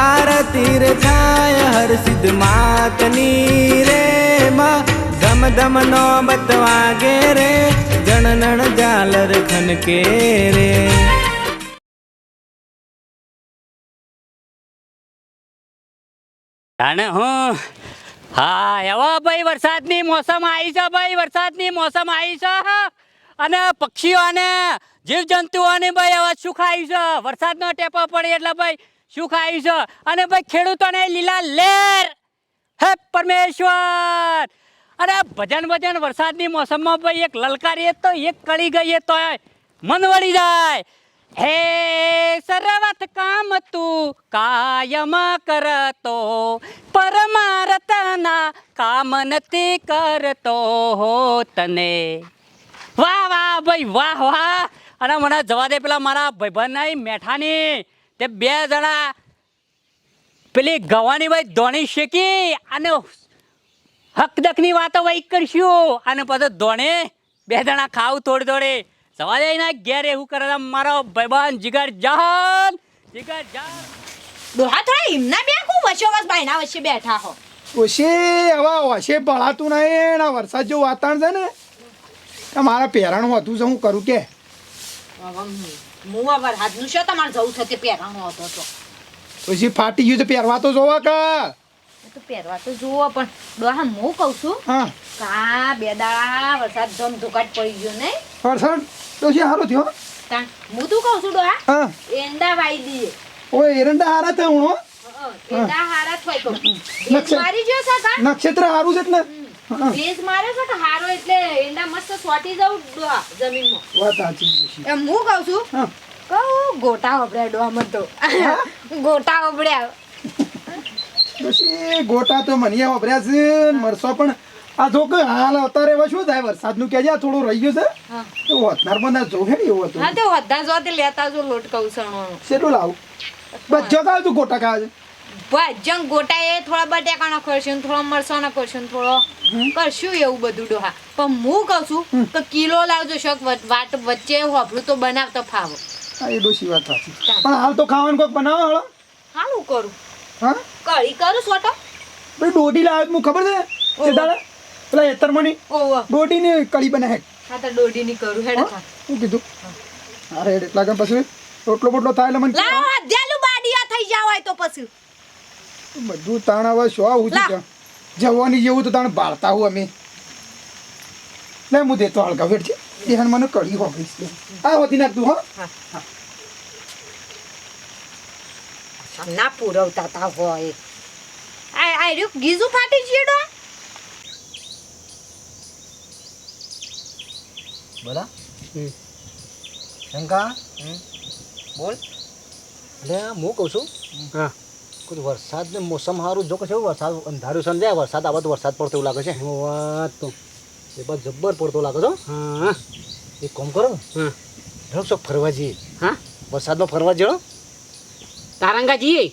આરતી થાય, હર સિદ્ધ માતની રે માં. ધમ ધમ નો બતવાગે રે જણનણ જાલર ખનકે રે. અને હું? હા, એવો ભાઈ, વરસાદની મોસમ આવી છે ભાઈ, વરસાદની મોસમ આવી છે અને પક્ષીઓને, જીવજંતુઓને ભાઈ હવે સુખ આવ્યું છે. વરસાદનો ટેપો પડે એટલે ભાઈ સુખ આવ્યું છે? અને ભાઈ ખેડૂતોને લીલા લેર. હે પરમેશ્વર. અરે ભજન ભજન વરસાદની મોસમમાં ભાઈ એક લલકારીએ તો એક કળી ગઈએ તો મન વળી જાય. હે સર્વત કામ તું કાયમ કરતો પરમારતના કામ નથી કરતો હો તને. વાહ વાહ, ભાઈ, વાહ વાહ. અને મને જવા દે પેલા મારા ભાઈબંધ મેઠાની. તે બે જણા પેલી ગવાની ભાઈ ધોણી શેકી અને હકદકની વાતો ભાઈ કરશું. અને પછી ધોણે બે જણા ખાવ થોડી થોડી જવા જાય ના ઘેર એવું કરે મારો ભાઈબંધ જીગર જાન જીગર જાન દોહા થોડા એમના બે કુ વચ્ચે વચ ભાઈના વચ્ચે બેઠા હો. ઓછે હવે ઓછે પડાતું નહીં એના વરસાદ જેવું વાતાવરણ છે ને. મારા પહેરાણું હતું છે હું કરું કે? હું આ વરસાદનું છે તમારે જવું થતે પહેરવાનો હતો તો. પછી ફાટી ગયું તો પહેરવા તો જોવા કે? તો પહેરવા તો જુઓ પણ ડોહા હું કહું છું કા બે દાડા વરસાદ ધમ ધુકાટ પડી ગયો ને વરસાદ તો શું હારો થયો. તાં હું તું કહું છું ડોહા એંડા વાઈ દીએ. ઓય એરંડા હારા થયા હું એંડા હારા થોય નક્ષત્ર. હારું છે એટલે ભેજ મારે છે કે હારો એટલે એંડા મસ્ત સોટી જાઉં જમીનમાં. વાત સાચી. એમ હું કહું છું? કહું ગોટા વપરાય ડોમ તો. ગોટા વપડ્યા પછી ગોટા તો મને વાપર્યા છે મરસો પણ આ જો કે હાલ અત્યારે હવે શું થાય? વરસાદનું કે આ થોડું રહી ગયું છે તો વધનાર બધા જો હે ને એવું હતું. હા તો બધા જો તે લેતા જો લોટ ખાઉં છે તો લાવું બચ્ચો કાલ તું ગોટા ખાવા છે. ભજન ગોટા એ થોડા બટેકાનો કરશું થોડો મરસાનો કરશું થોડો કરશું એવું બધું ડોહા. પણ હું કહું છું તો કિલો લાવજો શક વાત વચ્ચે હોભળું તો બનાવતો ફાવો. એ ડોશી વાત સાચી. પણ હાલ તો ખાવાનું કોક બનાવો હળો હાલું કરું. હા? કઢી કરું સોટો? ભાઈ દોઢી લાવ્યો હું ખબર છે? તે દાડે પેલા એતરમણી ઓહો. દોઢીની કઢી બનાવે હા. તો દોઢીની કરું હેડ ખા. શું કીધું. અરે એટલા કે પછી રોટલો બોટલો થાય એટલે મને લાવ હજાલું બાડિયા થઈ જાવ હોય તો પછી. બધું તાણ હવે શું આવું છે જવાની જેવું તો તાણ બાળતા હું અમે. લે હું દેતો હળકા વેટ છે એ મને કઢી હોકીશ લે આ હોતી નાખતું હા. ના પુરવતા તા હોય. આ આ રહ્યું ગીઝું ફાટી જીડો બોલા શંકા? બોલ. એટલે હું કહું છું? હા. કોઈ વરસાદને મોસમ સારું જો કે છે વરસાદ અંધારું સમજાય વરસાદ આવત વરસાદ પડતો એવું લાગે છે. વાત તો એ બાદ જબ્બર પડતો લાગે તો હો. હા. એક કામ કરો ને. હા. ચોક ફરવા જઈએ. હા? વરસાદમાં ફરવા જડો તારંગા જઈએ?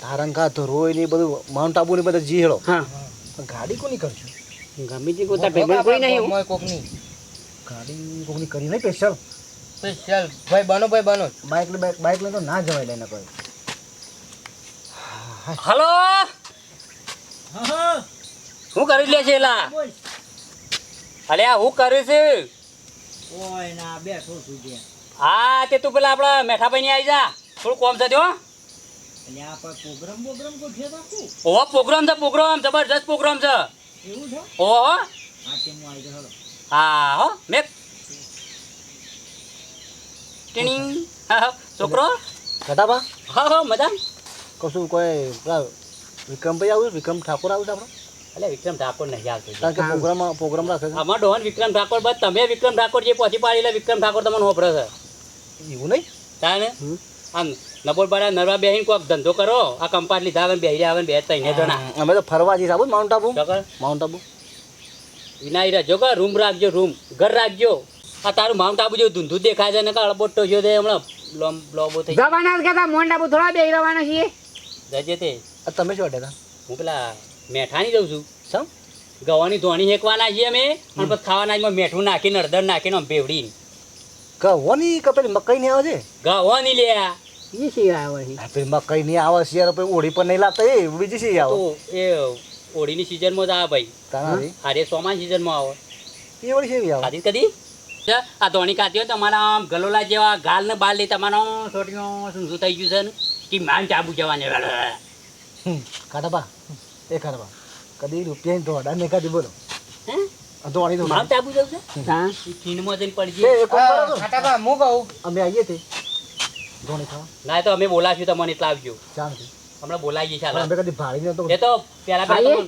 તારંગા તો રોય ને બધું માઉન્ટ આબુ ને બધા જી હેડો. હા. પણ ગાડી કોની કરજો ગમે તે કોઈ પેમેન્ટ કોઈ નહીં એવું? કોકની ગાડી કોકની કરી નહીં સ્પેશિયલ સ્પેશિયલ ભાઈ બનો ભાઈ બનો. બાઇક બાઇક લઈને તો ના જવાય લઈને કોઈ. હલો? શું કરી લે છે એલા? અલ્યા હું કરે છે? હા તે તું પેલા આપણા મેઠાભાઈ ની આવી જા. થોડું કોમ થયો ઓહો પ્રોગ્રામ છે પ્રોગ્રામ જબરજસ્ત પ્રોગ્રામ છે. ઓહો હા. હો મેક ટીનિંગ હા હા છોકરો? હા હા મજા કશું કોઈ વિક્રમભાઈ આવ્યું વિક્રમ ઠાકોર આવ્યું છે આપણે? વિક્રમ ઠાકોર નહીં આવતો કારણ કે પ્રોગ્રામ પ્રોગ્રામ રાખે છે. અમાર ડોહન વિક્રમ ઠાકોર બસ તમે વિક્રમ ઠાકોર જે પહોંચી પાડી એટલે વિક્રમ ઠાકોર તમને હોપરે છે. એવું નહીં? તાને આમ નબોલ બારા નરવા બેહીન કોઈક ધંધો કરો આ કંપાટ લીધા આવે બેહી આવે ને બે ત્રણ જણા. અમે તો ફરવા જઈએ આવું માઉન્ટ આબુ? માઉન્ટ આબુ? વિનાઈ રાખજો કે રૂમ રાખજો રૂમ. ઘર રાખજો. આ તારું માઉન્ટ આબુ જેવું ધૂંધું દેખાય છે ને કાળ બોટો જો તે હમણાં લોબો થઈ જવાના જ કહેતા મોંડા થોડા બે રહેવાના છીએ. જજે તે. તમે શું અડ્યા હું પેલા મેઠાની જઉં છું. સમ ગવાની ધોણી હેકવાના છીએ અમે અને પછી ખાવાના એમાં મેઠું નાખીને અડદર નાખીને આમ બેવડીને. ગવાની પેલી મકાઈ નહીં આવે છે? ગવાની લે એ શી આવે છે? પેલી મકાઈ ની આવે છે યાર પછી ઓળી પણ નહીં લાગતા. એ બીજી શી આવે? એ હોળીની સિઝનમાં જ આવે ભાઈ. અરે સોમાન સિઝનમાં આવે. એ વળી કેવી આવે? ખાધી કદી? આ ધોણી કાતી હોય તમારા આમ ગલોલા જેવા ગાલ ને બાલ લઈ તમારો શું શું થઈ ગયું છે ને. કે માન ચાબુ જવાને હમ, એ કાઢાબા કદી રૂપિયા દોડા ને કદી બોલો. હે? આ દોડી દો માન ચાબુ જવું છે? હા ખીણમાં જઈને પડી છો. ખાટાબા હું કહું. અમે આવીએ તે. ધોણી ખાવા. ના તો અમે બોલાવ્યું તમને એટલા આવજો. ચાલથી હમણાં બોલાવીએ ચાલો અમે કદી ભાડી નતો એ તો પેલા પેલા?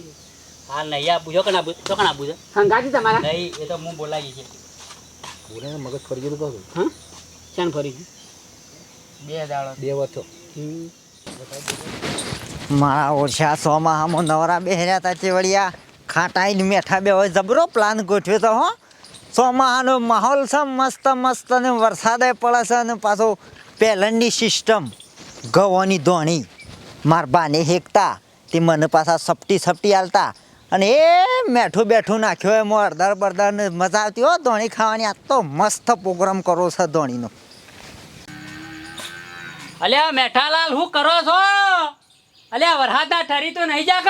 હા નહીં આ બુજો કણ બુજો તો કણ આબુ છે? સંગાતી તમારા? નહીં એ તો હું બોલાવીએ છે બોલે મગજ ફરી ગયું કહું હા? ચાન ફરી ગયું? બે દાડો. બે વર્ષો મારા ઓછા સોમાં નવરા બેહર્યા હતા ચેવડિયા. ખાટાઈને મેઠા બે હોય જબરો પ્લાન ગોઠવ્યો તો હો. સોમાહાનો માહોલ છે મસ્ત મસ્ત ને વરસાદે પડે છે અને પાછો પેલનની સિસ્ટમ ગવાની ધોણી. માર બાને હેકતા, તે મને પાછા સપટી સપટી હાલતા અને એ મેઠું બેઠું નાખ્યો એમાં અડધર બરદર મજા આવતી. હો, ધોણી ખાવાની આ તો મસ્ત પ્રોગ્રામ કરો છે ધોણીનો. અલ્યા મેઠાલાલ હું કરો છો? અલ્યા વરહાદા ઠરી તો નહીં જાગ.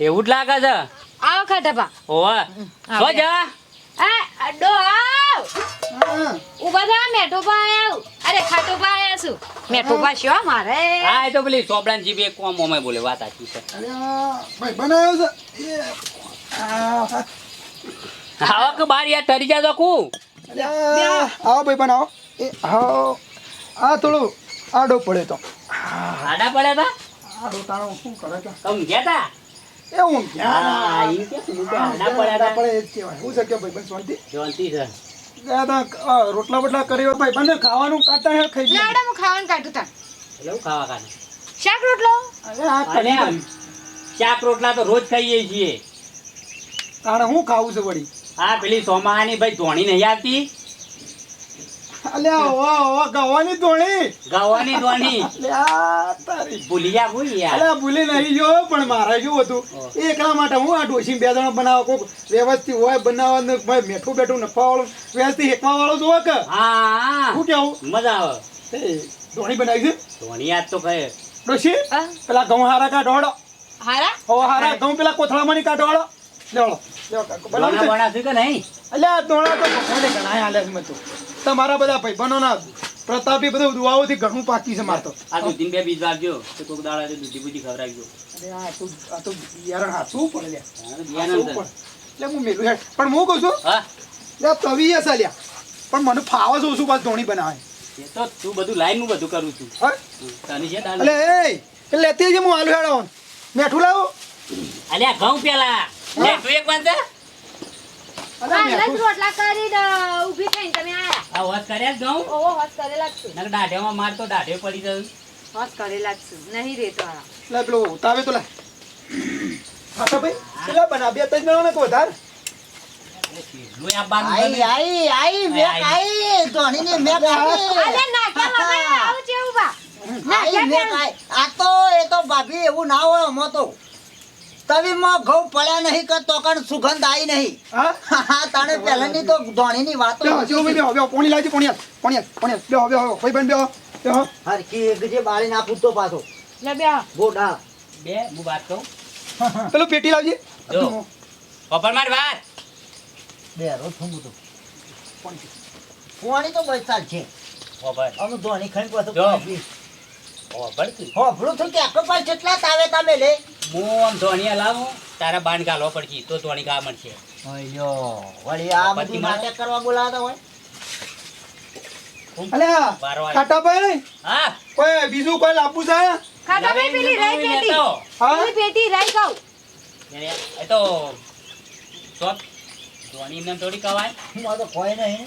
એવું જ લાગે છે. આવો ખાટાપા ઓવે. સો જા. આ અડો આવ. ઊભા થા મેઠો પા આવ અરે ખાટો પા આયા છું મેઠો પા શો મારે? હા એ તો પેલી ચોપડાન જીભ એક કોમ ઓમે બોલે વાત આખી છે. અરે ભાઈ બનાવ્યો છે? એ આ, આવો કે બાર યાર ઠરી જા તો કુ આવો ભાઈ બનાવો. એ આવો. આ થોડું આડો પડે તો. આડા પડ્યા તા? આડો તાણો શું કરે તો કમ ગયા તા? એ હું ક્યાં ઈ કે શું કે આડા પડે તા. પડે એ જ કહેવાય. હું છે કે ભાઈ બસ શાંતિ? શાંતિ છે. રોટલા બોટલા કર્યો ભાઈ બંને ખાવાનું કાતા હે ખાઈ જાય આડા હું ખાવાનું કાઢું તા એટલે હું ખાવા કાને શાક રોટલો? અરે આ શાક રોટલા તો રોજ ખાઈએ છીએ. તાણે હું ખાવું છે વળી? આ પેલી સોમાહાની ભાઈ ધોણી નહીં આવતી. અલ્યા વાહ વાહ ગવાની ધોણી. ગાવાની ધોણી. અલ્યા તારી ભૂલી જા ભૂલી અલ્યા ભૂલી નહીં જો પણ મારે શું હતું? એકલા માટે હું આ ડોસી બે જણા બનાવો કોક વ્યવસ્થિત હોય બનાવવાનું ભાઈ મેઠું બેઠું નફા વાળું વ્યવસ્થિત હેકવા વાળો જોવે કે? હા. શું કેવું? મજા આવે. ધોણી બનાવી છે? ધોણી યાદ તો કહે ડોસી? પેલા ઘઉં હારા કાઢો હારા? હો હારા ઘઉં પેલા કોથળામાં કાઢવાડો લેવડો લેવો કાકો બનાવું ધોણા છે કે નહીં? અલ્યા આ તો ભગવાને ઘણા હાલે છે મેં તમારા બધા ભાઈબંધોના પ્રતાપી બધું દુઆઓથી ઘણું પાકી છે મારતો આ દૂધીને બે બીજ વાગજો તો કોક દાડા દૂધી બુધી ખવડાવજો. અરે આ તો આ તો યાર હાથું પડે હાચવું ધ્યાન પડે. એટલે હું મેલું હેડ. પણ હું કહું છું હા? લે તવી હશે લ્યા. પણ મને ફાવે જોઉં ઓછું પાછું ધોણી બનાવે? એ તો તું બધું લાઈન હું બધું કરું છું. હા? તને છે? અલે એ એ લેતી જ હું આલુ હેડો મેઠું લાવો? અલ્યા ઘઉં પેલા. લે તું એક વાત છે અલે હાલ જ મેઠું રોટલા કરી ઊભી થઈને તમે આયા. આ કર્યા જ ઘઉં? ઓહો હોસ કરેલા જ છું. દાઢેમાં દાઢે પડી જશે હોસ કરેલા જ છું. નહીં રેતો આ. લે પેલો તાવે તો લે. હા ભાઈ પેલા બના બે તજ મેળો ને કોઈ ધાર આઈ આઈ આઈ મેક આઈ. આઈ અલે આવું આઈ આ તો એ તો ભાભી એવું ના હોય અમો તો. તવીમાં ઘઉં પડ્યા નહીં કે તો કણ સુગંધ આવી નહીં. હા? હા તાણે પહેલાની તો ધોણીની વાતો જો પોણી લાવજો પોણી હાલ પોણી હાલ પોણી હાલ. બેહો બેહો ભાઈ બન બેહો હરખી એક જે બાળી ના પૂછતો પાછો. લે બે ગોડા. બે હું વાત કહું? પેલું પેટી લાવજે. જો. કપડ માર વાત? બે રો થવું તો પોણી તો બસ છે. પપર અમે ધોણી ખાઈ પાછું જો. પાણી પી. કપડ તું. હોભળું છું કે આખો કેટલા તાવે તમે લે હું આમ ધોણિયા લાવું તારા બાણ ગાલવા પડશે તો ધોણી મળશે. વળી આ બધી નાટક કરવા બોલાવતા હોય? અલ્યા બારો વાગે. કાટા ભાઈ હા. કોઈ બીજું કોઈ લાવવું છે પેલી પેટી હા? પેટી રહી કહું એ તો ને થોડી કવાય. હું તો કોઈ નહીં.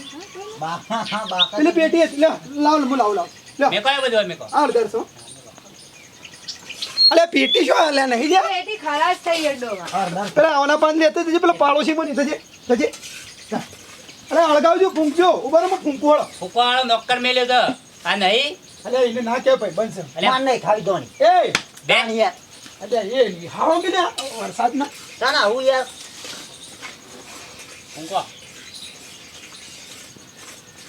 બા હા બાકા પેલી પેટી હતી. લે લાવ હું લાવ લાવ. મેં કયો બધું મેં કહો આ દરસો. અલે પેટી શું અલે નહીં જા પેટી ખરાબ થઈ ડોમાં પેલા આવના પાન લેતે જજે પેલા પાડોશી બની થજે થજે. અરે અળગાવજો ફૂંકજો. ઊભા રહો ફૂંકુ વાળો. ફૂકો નોકર મેલ્યો તો. આ નહીં? અલે એને ના કે ભાઈ બનશે. અલ્યા, માન નહીં ખાવી દોની એ! બે. યાર. અલે એ હાવો કે વરસાદ ના તાના હું યાર. ફૂકો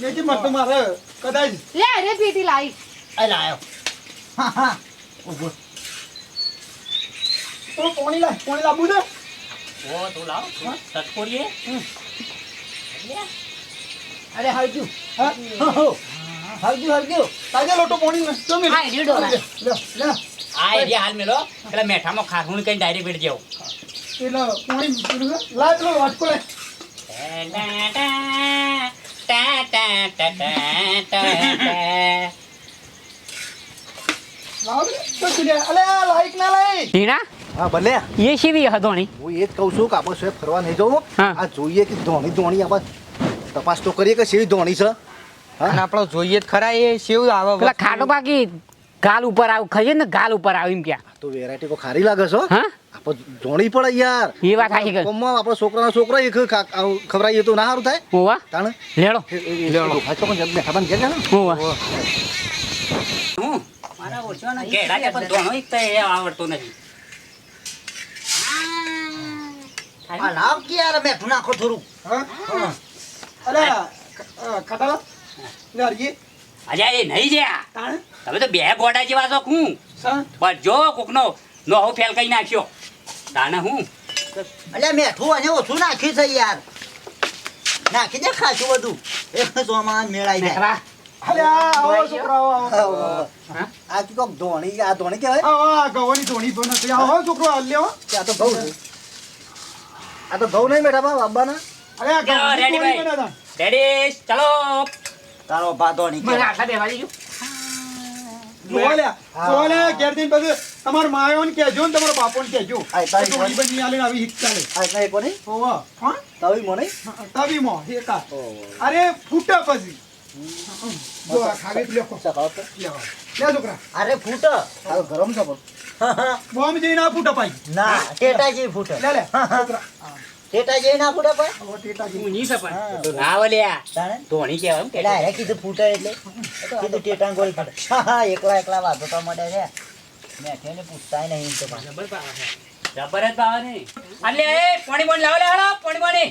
ને મત મારે કદાચ. લે રે પેટી લાવી. અલા આયો. હા હા. ઊભો તો પોણી લાવ પોણી લાવવું છે. ઓ તું લાવ સટકોડીએ અરે હરજુ હા હરજુ હરજુ તાજા લોટો પોણી ને તો મેં. હા, રેડો આ એરિયા હાલ મેલો પેલા મેઠામાં ખાખુણ કઈ ડાયરેક્ટ બેઠ જાવ. પોણી પેલું છે. લાવ પેલો વાટકો લે લાઈક ના લઈ. ટીણા હા ભલે. એ શીવી હદોણી હું એ જ કહું છું કે આપણે સાહેબ ફરવા નહીં જવું. આ જોઈએ કે ધોણી ધોણી આપણે તપાસ તો કરીએ કે સેવી ધોણી છે? અને આપણે જોઈએ જ ખરા એ શેવું આવે પેલા ખાટો બાકી ગાલ ઉપર આવ ખાઈએ ને ગાલ ઉપર આવ એમ ક્યાં? તો વેરાયટી કો ખારી લાગે છે હા. આપણે ધોણી પડે યાર. એ વાત સાચી ગઈ કોમમાં આપણો છોકરાનો છોકરો એક ખવરાઈએ તો ના સારું થાય. હોવા તાણ? લેડો ભાચો પણ મેં ખબર ઘેર ને. હોવા હું. મારા ઓછો ના કે પણ ધોણો એક તો એ આવડતો નથી. આ લાવ કે યાર મેઠું નાખો થોડું હા? અલે અ, હરજી. અલ્યા એ નહીં જ્યાં તમે તો બે ગોડા જેવા છો હું. સા? જો કોકનો નોહો ફેલકાઈ નાખ્યો. તાને હું? અલ્યા મેઠું અને ઓછું નાખ્યું છે યાર. નાખી દે ખાસું બધું. એક સોમાં મેળાઈ જાય. આ આવો છોકરાઓ આવો. આ કી કોક ધોણી આ ધોણી ગવાની ધોણી તો નથી. આવો છોકરો હાલ કે તો આ તો ઘઉં નહીં બેઠા બા બાબાના. અરે આ ચાલો, ગવાની ભાઈ. રેડી ચલો. તારો મને નહીં આટલા બેવા દીજો સોલ્યા સોલ્યા ઘેર પછી તમારા માયોને કહેજો ને તમારા બાપોને કહેજો. આ તારી ધોણી બની આલે આવી હિટ ચાલે આ એટલે એક કોની? હોવા હા? તવી મોની? તવીમાં અરે ફૂટા પછી. જો આ ખાવી લેખો. સકાળ તો. લેવા. લે છોકરા. અરે ફૂટ. આ ગરમ છે પણ બોમ્બ જઈને આ ફૂટા પાઈ ના ટેટા જેવી ફૂટ. લે લે છોકરા. ટેટા જેવી ના ફૂટે પણ? આવો ટેટા જેવી. હું. નહીં સપન તો ના વલ્યા ધોણી કહેવાય એમ કે એટલે કીધું ફૂટે એટલે. કીધું ટેટા ગોળી હા હા એકલા એકલા વાતો તો મળે છે. મેં ને પૂછતાય નહીં તો પાછું. જબર જ ભાવે નહીં. એટલે એ પાણી પાણી લાવો લે હાલો પાણી પાણી.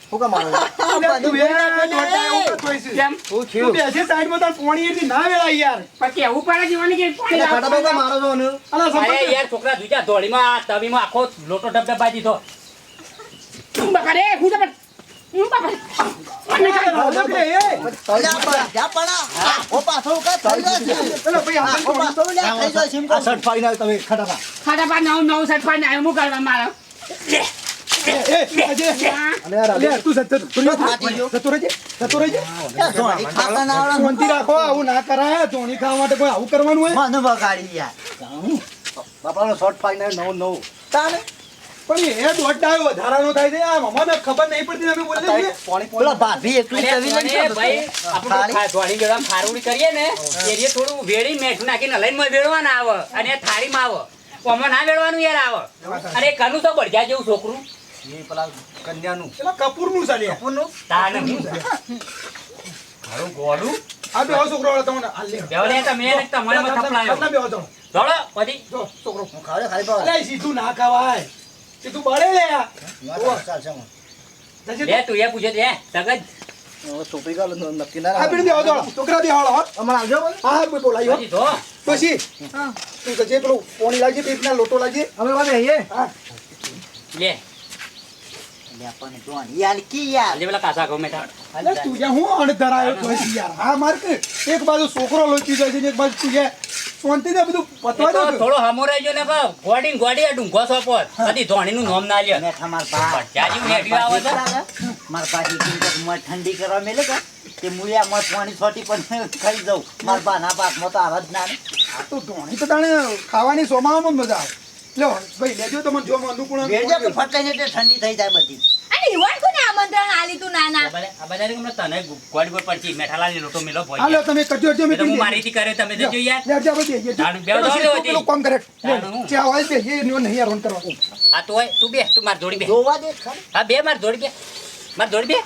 તો છે. તો હોકા મારો તો હું તો તું કેમ હું તું તાર પોણી એટલી ના વેળાય યાર. પછી એવું પડે જીવાની કે પાણી મારો તો ને અરે યાર છોકરા ધોળીમાં આ તવીમાં આખો લોટો ડબડબા દીધો. બાપા રે ઉજા પાડ. હું. શર્ટ ફાડીને તમે ખાટા પા ખાડા પા નવ નવ સટ પા નાય હું કરવા મારો? બાપાનો શર્ટ મમ્માને ખબર નહીં પડતી અમે ભાભી ભાઈ આપણે કરીએ ને એ થોડું વેડી મેઠું નાખીને લઈને વેળવાના આવે. અને થાળીમાં આવે. ઓમાં ના વેળવાનું યાર આવે. અને કનું તો બળજા જેવું છોકરું. એ પેલા કન્યાનું. પેલા કપૂરનું તાને મારું ગોળું આ બેહો છોકરો વાળા તમને. હાલ લે. બેવલે તમે એને તમારે માં થપલાયો કેટલા બેહો છો દોડો પછી? જો છોકરો. હું પાવ સીધું ના ખાવાય. સીધું બળે લે આ. લે તું. એ પૂછે છે સગજ. ગાલ નક્કી ના આ દોડો છોકરા બેહો અમાર આવજો હા હા બોલાયો પછી ધો પછી? તું પેલું પોણી લાગજે પેટના લોટો લાગજે અમે વાગે હા. લે. અલ્યા પણ જોવાની યાર કી યાર આજે પેલા કાસા ઘઉં મેઠા અલે તું. જ્યાં હું અણધર આવ્યો તો યાર. હા માર એક બાજુ છોકરો લોચી જાય છે ને એક બાજુ તું બધું પતવા દો થોડો હમો રહેજો ને ગોડી ને ગોડી આ ડુંગો સોપો નામ ના લ્યો. મેઠા માર પા જાજી નેઠી આવે છે માર પાછી ચિંતા મત ઠંડી કરવા મેલે કે? તે મુળિયા મત પાણી છોટી પણ ખાઈ જાઉં. માર બા ના પાકમાં તો આવા જ ના ને. આ તો ધોણી તો તાણે ખાવાની સોમાવામાં મજા આવે. લ્યો ભાઈ લેજો તમને જો કે ફટાઈને ઠંડી થઈ જાય બધી. અને યુવાન કોને આમંત્રણ આલી તું નાના. આ બધાને હમણાં તને ગોળ ગોળ પડતી મેઠાલાલની લોટો મેલો ભોય હાલો તમે કરજો કરજો મેં તો હું પી તમે લ્યો, યાર. લ્યો, લ્યો, આપણે બેસીએ. બે તો હતી. પેલું કામ કરે. તાનું હું. ચા હોય બેસીએ, નહીં હેરાન કરવા આ તો તું બે તું માર જોડી બે. જોવા દે હા બે માર જોડી બે. માર જોડી બે.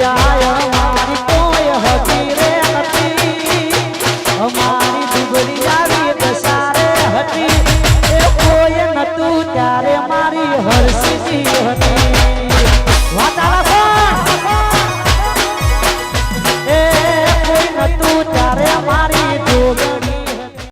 યા